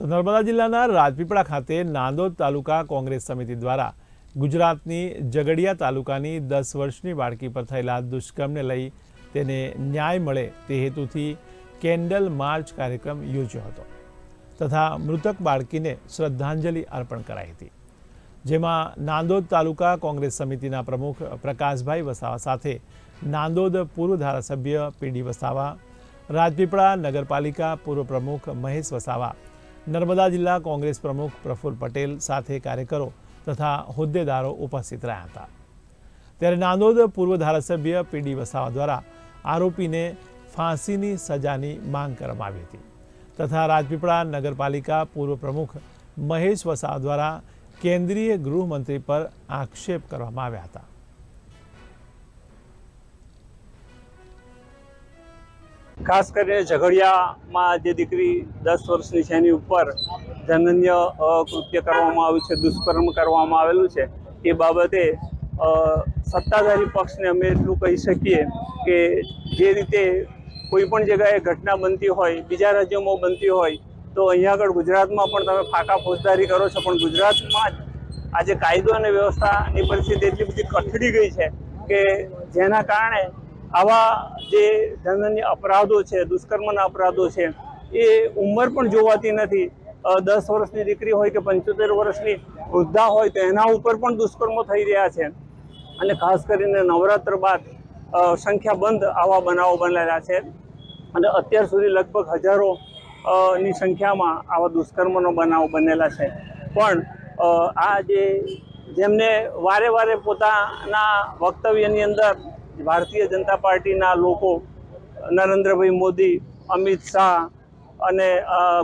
તો નર્મદા જિલ્લાના રાજપીપળા ખાતે નાંદોદ તાલુકા કોંગ્રેસ સમિતિ દ્વારા ગુજરાતની ઝઘડિયા તાલુકાની દસ વર્ષની બાળકી પર થયેલા દુષ્કર્મને લઈ તેને ન્યાય મળે તે હેતુથી કેન્ડલ માર્ચ કાર્યક્રમ યોજ્યો હતો તથા મૃતક બાળકીને શ્રદ્ધાંજલિ અર્પણ કરાઈ હતી. જેમાં નાંદોદ તાલુકા કોંગ્રેસ સમિતિના પ્રમુખ પ્રકાશભાઈ વસાવા સાથે નાંદોદ પૂર્વ ધારાસભ્ય પીડી વસાવા, રાજપીપળા નગરપાલિકા પૂર્વ પ્રમુખ મહેશ વસાવા નર્મદા જિલ્લા કોંગ્રેસ પ્રમુખ પ્રફુલ્લ પટેલ સાથે કાર્યકરો તથા હોદ્દેદારો ઉપસ્થિત રહ્યા હતા. ત્યારે નાંદોદ પૂર્વ ધારાસભ્ય પીડી વસાવા દ્વારા આરોપીને ફાંસીની સજાની માંગ કરવામાં આવી હતી તથા રાજપીપળા નગરપાલિકા પૂર્વ પ્રમુખ મહેશ વસાવા દ્વારા કેન્દ્રીય ગૃહમંત્રી પર આક્ષેપ કરવામાં આવ્યા હતા. ખાસ કરીને ઝઘડિયામાં જે દીકરી દસ વર્ષની છે, એની ઉપર જનન્ય કૃત્ય કરવામાં આવ્યું છે, દુષ્કર્મ કરવામાં આવેલું છે. એ બાબતે સત્તાધારી પક્ષને અમે એટલું કહી શકીએ કે જે રીતે કોઈ પણ જગ્યાએ ઘટના બનતી હોય, બીજા રાજ્યોમાં બનતી હોય, તો અહીંયા આગળ ગુજરાતમાં પણ તમે ફાકા ફોજદારી કરો છો. પણ ગુજરાતમાં જ આજે કાયદો અને વ્યવસ્થાની પરિસ્થિતિ એટલી બધી કથળી ગઈ છે કે જેના કારણે આવા જે જનન્ય અપરાધો છે, દુષ્કર્મના અપરાધો છે, એ ઉંમર પણ જોવાતી નથી. દસ વર્ષની દીકરી હોય કે પંચોતેર વર્ષની વૃદ્ધા હોય તો એના ઉપર પણ દુષ્કર્મો થઈ રહ્યા છે. અને ખાસ કરીને નવરાત્ર બાદ સંખ્યાબંધ આવા બનાવો બનેલા છે. અને અત્યાર સુધી લગભગ હજારો ની સંખ્યામાં આવા દુષ્કર્મનો બનાવ બનેલા છે. પણ આ જે જેમને વારે વારે પોતાના વક્તવ્યની અંદર ભારતીય જનતા પાર્ટીના લોકો નરેન્દ્રભાઈ મોદી, અમિત શાહ અને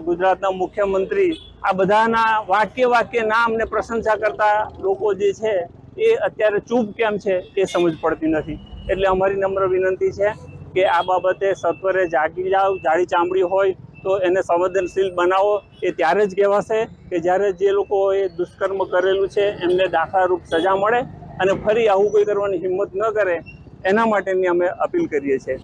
ગુજરાતના મુખ્યમંત્રી આ બધાના વાક્ય વાક્ય નામ ને પ્રશંસા કરતા લોકો જે છે એ અત્યારે ચૂપ કેમ છે એ સમજ પડતી નથી. એટલે અમારી નમ્ર વિનંતી છે કે આ બાબતે સત્વરે જાગી જાઓ જાડી ચામડી હોય તો એને સંવેદનશીલ બનાવો. એ ત્યારે જ કહેવાશે કે જ્યારે જે લોકોએ દુષ્કર્મ કરેલું છે એમને દાખલારૂપ સજા મળે અને ફરી આવું કોઈ કરવાની હિંમત ન કરે એના માટેની અમે અપીલ કરીએ છીએ.